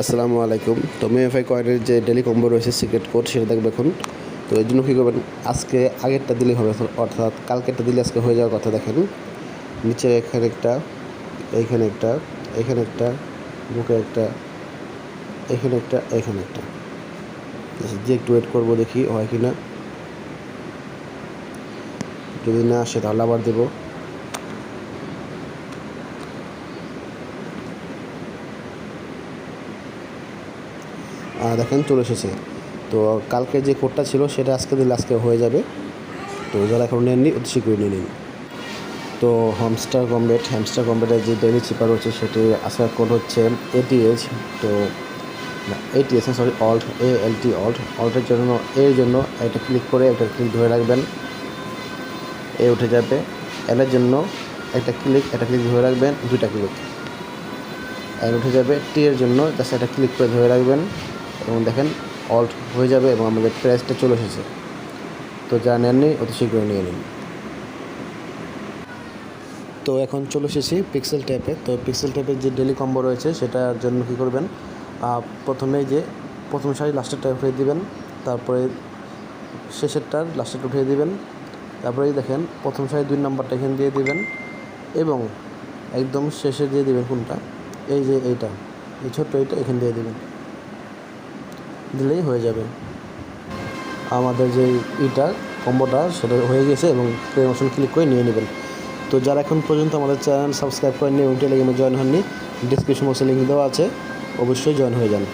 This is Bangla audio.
আসসালামু আলাইকুম। তো মেএফআই কয়েনের যে ডেলি কম্বো রয়েছে সিক্রেট কোড সেটা দেখবে এখন। তো এর জন্য কী করবেন, আজকে আগেরটা দিলেই হবে, অর্থাৎ কালকেরটা দিলে আজকে হয়ে যাওয়ার কথা দেখেন। নিচে এখানে একটা, এইখানে একটা, এখানে একটা বুকে একটা, এখানে একটা এখানে একটা। যে একটু ওয়েট করব দেখি হয় কি না যদি না আসে তাহলে আবার দেবো। দেখেন, চলে এসেছে। তো কালকে যে কোডটা ছিল, সেটা আজকে দিলে আজকে হয়ে যাবে। তো যারা এখন নেননি, অতি শীঘ্রই নিয়ে নিন। তো হ্যামস্টার কমবেট হ্যামস্টার কমবেটের যে ডেলি চিপার রয়েছে সেটি আসার কোড হচ্ছে এটিএইচ তো ATS sorry alt A L T alt অল্টের জন্য এর জন্য এটা ক্লিক করে একটা ক্লিক ধরে রাখবেন। এ উঠে যাবে। এলের জন্য একটা ক্লিক একটা ক্লিক ধরে রাখবেন, দুইটা ক্লিক এল উঠে যাবে। টি এর জন্য জাস্ট একটা ক্লিক করে ধরে রাখবেন। এবং দেখেন অল্ট হয়ে যাবে এবং আমাদের প্রাইসটা চলে এসেছে। তো যা নেননি অতি শীঘ্রই নিয়ে নিন। তো এখন চলে এসেছি পিক্সেল ট্যাপে তো পিক্সেল ট্যাপের যে ডেলি কম্বো রয়েছে সেটার জন্য কী করবেন? আহ, প্রথমে যে প্রথম সারি লাস্টেরটা উঠিয়ে দিবেন। তারপরে শেষেরটার লাস্টেরটা উঠিয়ে দিবেন। তারপরে দেখেন প্রথম সারি দুই নাম্বারটা এখানে দিয়ে দিবেন। এবং একদম শেষে দিয়ে দিবেন কোনটা? এই যে এইটা। এই ছোট্ট এইটা এখানে দিয়ে দিবেন। দিলেই হয়ে যাবে। আমাদের যে ইটা, কম্বোটা, সেটা হয়ে গেছে এবং প্লে অপশন ক্লিক করে নিয়ে নেবেন। তো যারা এখন পর্যন্ত আমাদের চ্যানেল সাবস্ক্রাইব করেননি এবং টেলিগ্রামে জয়েন হননি ডিসক্রিপশন বক্সে লিঙ্ক দেওয়া আছে, অবশ্যই জয়েন হয়ে যান।